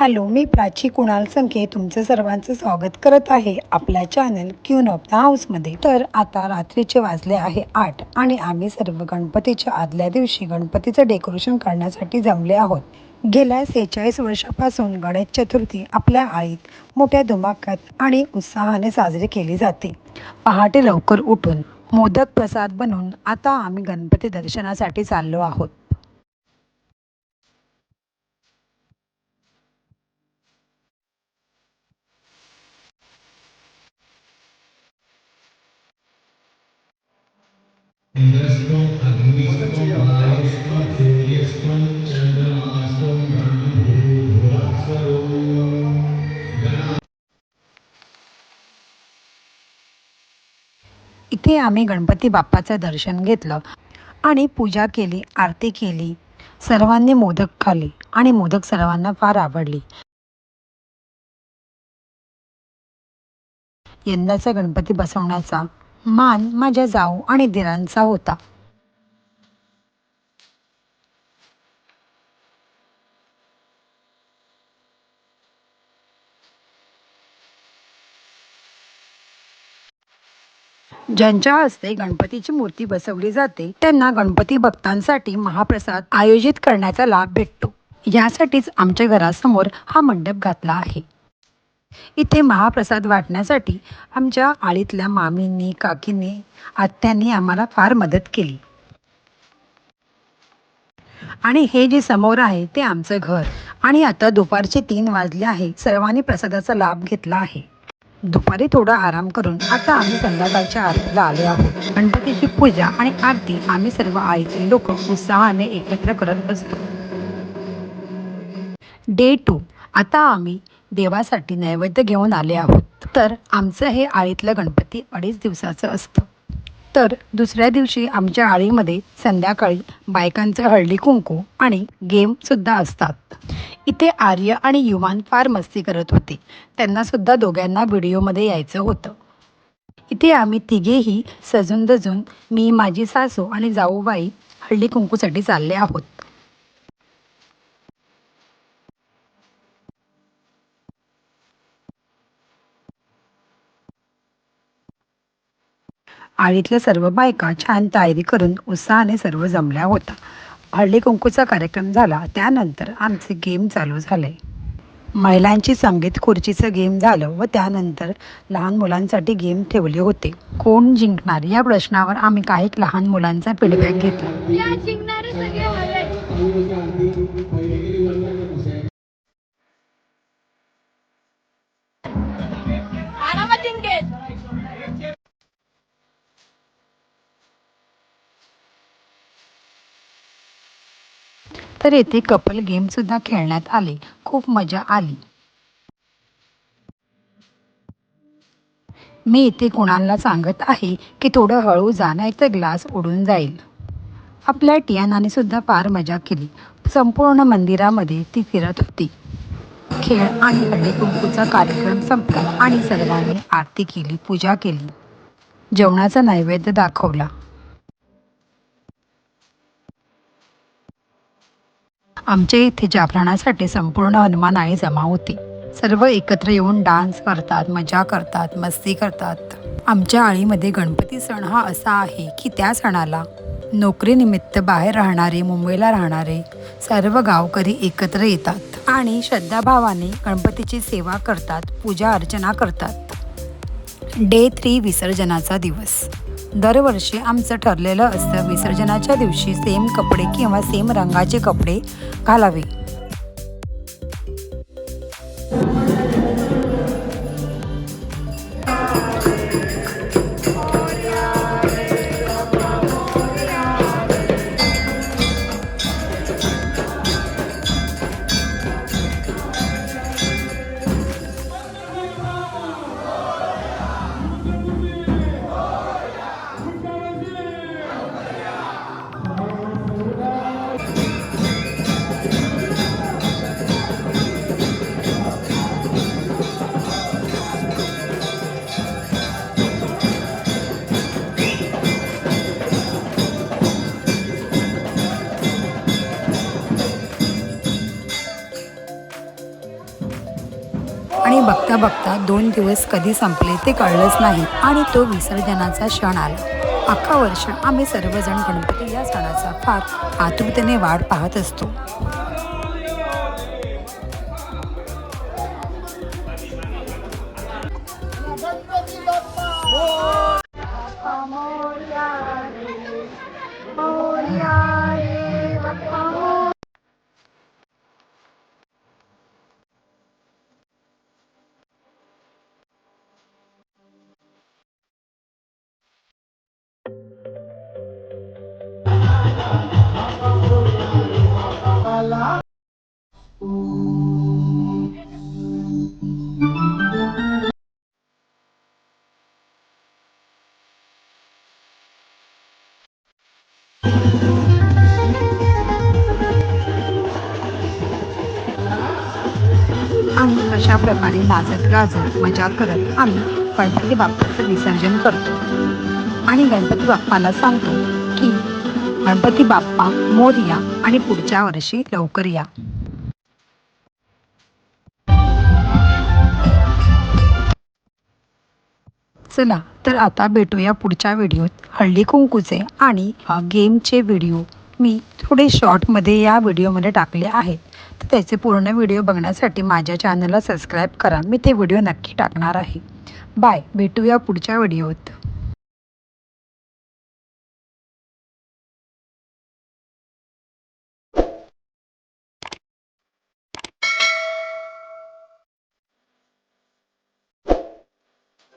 Hello मी प्राची कुणाल संखे तुमचं सर्वांचं स्वागत करत आहे आपल्या चॅनल क्यून ऑफ द हाऊसमध्ये तर आता रात्रीचे वाजले आहे आठ आणि आम्ही सर्व गणपतीच्या आदल्या दिवशी गणपतीचं डेकोरेशन करण्यासाठी जमले आहोत. गेल्या सेहेचाळीस वर्षापासून गणेश चतुर्थी आपल्या आईत मोठ्या धुमाक्यात आणि उत्साहाने साजरी केली जाते. पहाटे लवकर उठून मोदक प्रसाद बनवून आता आम्ही गणपती दर्शनासाठी चाललो आहोत. इथे आम्ही गणपती बाप्पाचं दर्शन घेतलं आणि पूजा केली आरती केली सर्वांनी मोदक खाल्ले आणि मोदक सर्वांना फार आवडली. यंदाचा गणपती बसवण्याचा मान माझ्या जाऊ आणि दिरांचा होता. ज्यांच्या हस्ते गणपतीची मूर्ती बसवली जाते त्यांना गणपती भक्तांसाठी महाप्रसाद आयोजित करण्याचा लाभ भेटतो. यासाठीच आमच्या घरासमोर हा मंडप घातला आहे. इथे महाप्रसाद वाटण्यासाठी आमच्या आळीतल्या मामींनी काकींनी आत्यांनी आम्हाला फार मदत केली. आणि हे जे समोर आहे ते आमचं घर. आणि आता दुपारचे तीन वाजले आहे. सर्वांनी प्रसादाचा लाभ घेतला आहे. दुपारी थोडा आराम करून आता आम्ही संध्याकाळच्या आरतीला आलो आहोत. गणपतीची पूजा आणि आरती आम्ही सर्व आईचे लोक उत्साहाने एकत्र करत असतो. Day two. आता आम्ही देवासाठी नैवेद्य घेऊन आले आहोत. तर आमचं हे आळीतलं गणपती अडीच दिवसाचं असतं. तर दुसऱ्या दिवशी आमच्या आळीमध्ये संध्याकाळी बायकांचं हळदी कुंकू आणि गेमसुद्धा असतात. इथे आर्य आणि युवान फार मस्ती करत होते. त्यांनासुद्धा दोघांना व्हिडिओमध्ये यायचं होतं. इथे आम्ही तिघेही सजून दजून मी माझी सासू आणि जाऊबाई हळदी कुंकूसाठी चालले आहोत. आळीतल्या सर्व बायका छान तयारी करून उत्साहाने सर्व जमल्या होत्या. हळदी कुंकूचा कार्यक्रम झाला. त्यानंतर आमचे गेम चालू झाले. महिलांची संगीत खुर्चीचं गेम झालं व त्यानंतर लहान मुलांसाठी गेम ठेवले होते. कोण जिंकणार? या प्रश्नावर आम्ही काही लहान मुलांचा फीडबॅक घेतला. तर येथे कपल गेमसुद्धा खेळण्यात आले. खूप मजा आली. मी इथे कुणाला सांगत आहे की थोडं हळू जा नाही तर ग्लास उडून जाईल. आपल्या टियानाने सुद्धा फार मजा केली. संपूर्ण मंदिरामध्ये ती फिरत होती. खेळ आणि हळदी कुंकूचा कार्यक्रम संपला आणि सर्वांनी आरती केली पूजा केली. जेवणाचा नैवेद्य दाखवला. आमच्या इथे जागरणासाठी संपूर्ण हनुमान आई जमा होती. सर्व एकत्र येऊन डान्स करतात मजा करतात मस्ती करतात. आमच्या आळीमध्ये गणपती सण हा असा आहे की त्या सणाला नोकरीनिमित्त बाहेर राहणारे मुंबईला राहणारे सर्व गावकरी एकत्र येतात आणि श्रद्धाभावाने गणपतीची सेवा करतात पूजा अर्चना करतात. डे थ्री विसर्जनाचा दिवस. दरवर्षी आमचं ठरलेलं असतं विसर्जनाच्या दिवशी सेम कपडे किंवा सेम रंगाचे कपडे घालावे. आणि बघता बघता दोन दिवस कधी संपले ते कळलंच नाही आणि तो विसर्जनाचा क्षण आला. अख्खा वर्ष आम्ही सर्वजण गणपती या सणाचा फार आतुरतेने वाट पाहत असतो. आणि अशा प्रकारे नाचत गाजत मजा करत आम्ही गणपती बाप्पाचं विसर्जन करतो. आणि गणपती बाप्पाला सांगतो गणपती बाप्पा मोरया आणि पुढच्या वर्षी लवकर या. चला तर आता भेटूया पुढच्या व्हिडिओत. हळदी कुंकूचे आणि गेमचे व्हिडिओ. मी थोडे शॉर्टमध्ये या व्हिडिओमध्ये टाकले आहेत. तर त्याचे पूर्ण व्हिडिओ बघण्यासाठी माझ्या चॅनलला सबस्क्राईब करा. मी ते व्हिडिओ नक्की टाकणार आहे. बाय भेटूया पुढच्या व्हिडिओत.